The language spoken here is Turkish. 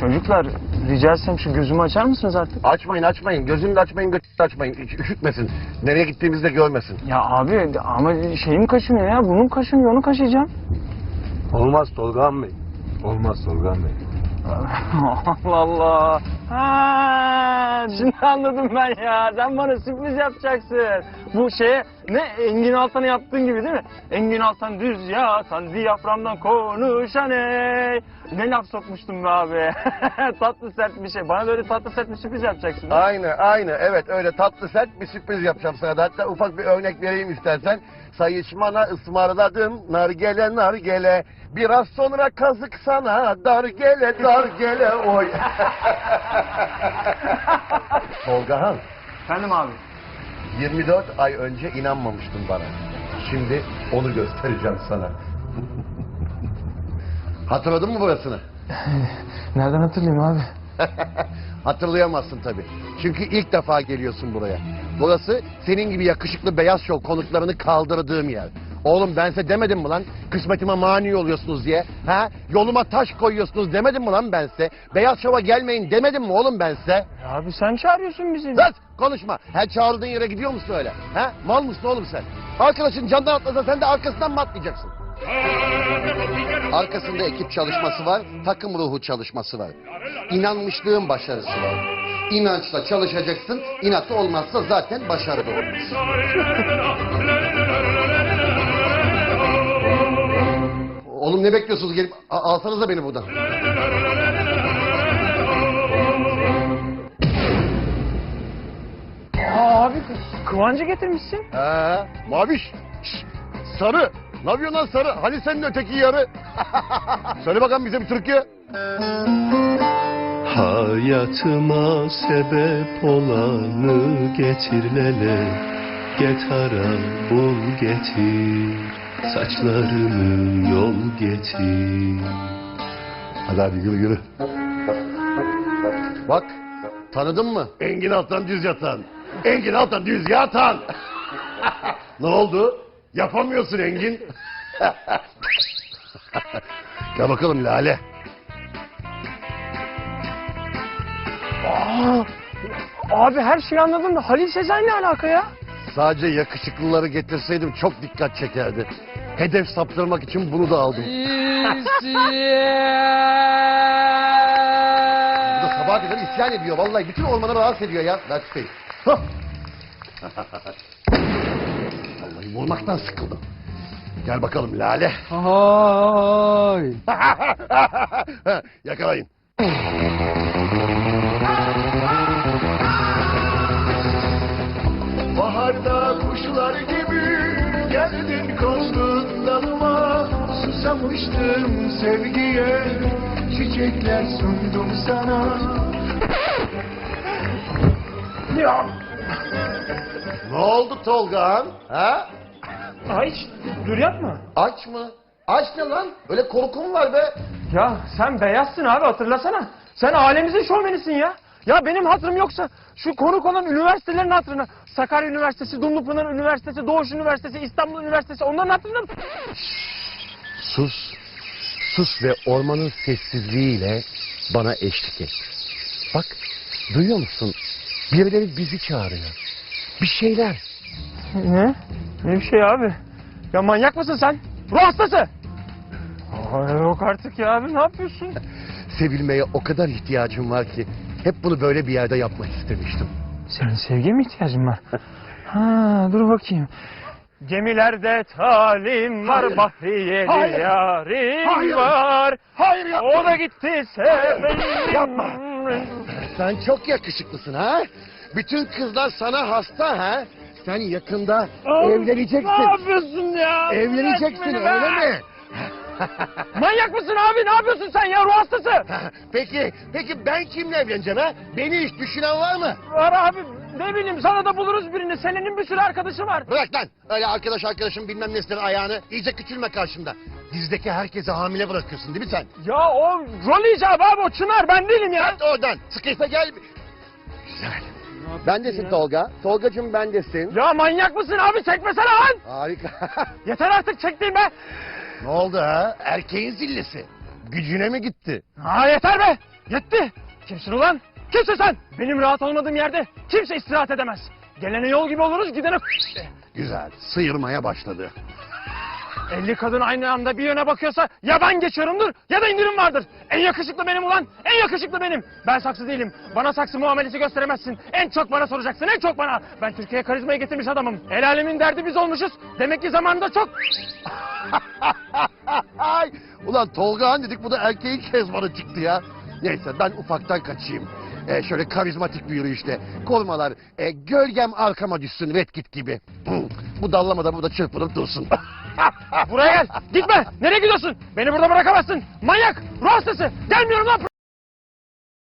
Çocuklar rica etsem şu gözümü açar mısınız artık? Açmayın açmayın. Gözünü de açmayın, götünü de açmayın. Üş- Üşütmesin. Nereye gittiğimizi de görmesin. Ya abi ama şeyim kaşınıyor ya. Burnum kaşınıyor onu kaşıyacağım. Olmaz Tolgan Bey. Olmaz Tolgan Bey. Allah Allah. Ha, şimdi anladım ben ya. Sen bana sürpriz yapacaksın. Bu şeye ne Engin Altan'a yaptığın gibi değil mi? Engin Altan düz yatan diyaframdan konuşan ey. Ne laf sokmuştum be abi. tatlı sert bir şey. Bana böyle tatlı sert bir sürpriz yapacaksın. Aynı aynı. Evet öyle tatlı sert bir sürpriz yapacağım sana da. Hatta ufak bir örnek vereyim istersen. Sayışmana ısmarladım nargele nargele. Biraz sonra kazık sana dargele dargele oy. Tolgahan Efendim abi. 24 ay önce inanmamıştın bana. Şimdi onu göstereceğim sana. Hatırladın mı burasını? Nereden hatırlayayım abi? Hatırlayamazsın tabii. Çünkü ilk defa geliyorsun buraya. Burası senin gibi yakışıklı beyaz şov konuklarını kaldırdığım yer. Oğlum ben size demedim mi lan? Kısmetime mani oluyorsunuz diye. Ha? Yoluma taş koyuyorsunuz demedim mi lan ben size? Beyaz şova gelmeyin demedim mi oğlum ben size? Abi sen çağırıyorsun bizi. Sus konuşma. Her çağırdığın yere gidiyor musun öyle? Ha? Mal mısın oğlum sen? Arkadaşın candan atlasa sen de arkasından mı atlayacaksın? Arkasında ekip çalışması var, takım ruhu çalışması var. İnanmışlığın başarısı var. İnançla çalışacaksın, inatla olmazsa zaten başarı da olmaz. Oğlum ne bekliyorsunuz gelip a- alsanıza beni buradan. Aa, abi Kıvancı getirmişsin. He, maviş. Şşt, sarı. Ne yapıyorsun lan sarı? Hani senin öteki yarı? Söyle bakalım bize bir türkü. Hayatıma sebep olanı getir lele Getara bul getir Saçlarımı yol getir Hadi hadi yürü yürü. Bak tanıdın mı? Engin Altan düz yatan. Engin Altan düz yatan. ne oldu? Yapamıyorsun Engin. Gel bakalım Lale. Aa, abi her şeyi anladım da Halil Sezai ne alaka ya? Sadece yakışıklıları getirseydim çok dikkat çekerdi. Hedef saptırmak için bunu da aldım. Bu da sabaha kadar isyan ediyor. Vallahi bütün ormanı rahatsız ediyor ya. Ver tutayım. Vurmaktan sıkıldım. Gel bakalım Lale. Hay. Yakalayın. Baharda kuşlar gibi geldin kondun dalıma Susamıştım sevgiye çiçekler sundum sana. Ne oldu Tolga'm? Ha? Hiç dur yapma. Aç mı? Aç ne lan? Öyle korkum var be. Ya sen beyazsın abi hatırlasana. Sen alemimizin şovmenisin ya. Ya benim hatırım yoksa şu konuk olan üniversitelerin hatırına Sakarya Üniversitesi, Dumlupınar Üniversitesi, Doğuş Üniversitesi, İstanbul Üniversitesi onların hatırına Sus. Sus ve ormanın sessizliğiyle bana eşlik et. Bak, duyuyor musun? Birileri bizi çağırıyor. Bir şeyler. Ne? Ne bir şey abi? Ya manyak mısın sen? Ruh hastası! Aa, yok artık ya abi ne yapıyorsun? Sevilmeye o kadar ihtiyacım var ki hep bunu böyle bir yerde yapmak istemiştim. Senin sevgiye mi ihtiyacın var? Ha, dur bakayım. Gemilerde talim var, Hayır. bahriyeli Hayır. yarim Hayır. var. Hayır yapma. O da gitti sevgilim. Yapma. Sen çok yakışıklısın ha? Bütün kızlar sana hasta ha? Sen yakında Abi, evleneceksin. Ne yapıyorsun ya? Evleneceksin Bırak öyle be. mi? Manyak mısın abi? Ne yapıyorsun sen ya? Ruh hastası. peki, peki ben kimle evleneceğim ha? Beni hiç düşünen var mı? Var abi. Ne bileyim sana da buluruz birini. Selin'in bir sürü arkadaşı var. Bırak lan. Öyle arkadaş arkadaşım bilmem nesinin ayağını. İyice küçülme karşımda. Dizdeki herkese hamile bırakıyorsun değil mi sen? Ya o rol icabı abi o Çınar ben değilim ya. Git oradan. Sıkıysa gel. Bendesin Tolga. Tolgacığım bendesin. Ya manyak mısın abi? Çekmesene lan. Harika. Yeter artık çektiğim be. ne oldu ha? Erkeğin zillesi. Gücüne mi gitti? Ha yeter be. Yetti. Kimsin ulan? Kimsin sen? Benim rahat olmadığım yerde kimse istirahat edemez. Gelene yol gibi oluruz, gidene... Güzel. Sıyırmaya başladı. 50 kadın aynı anda bir yöne bakıyorsa ya ben geçiyorumdur ya da indirim vardır. En yakışıklı benim ulan. En yakışıklı benim. Ben saksı değilim. Bana saksı muamelesi gösteremezsin. En çok bana soracaksın. En çok bana. Ben Türkiye'ye karizmayı getirmiş adamım. El derdi biz olmuşuz. Demek ki zamanında çok... Ulan Tolga Han dedik bu da erkeğin kezbanı çıktı ya. Neyse ben ufaktan kaçayım. Ee, şöyle karizmatik bir yürüyüşte. Korumalar e, gölgem arkama düşsün Redkit gibi. Hı, bu dallamada burada çırpınıp dursun. Buraya gel. Gitme. Nereye gidiyorsun? Beni burada bırakamazsın. Manyak. Ruh hastası. Gelmiyorum lan.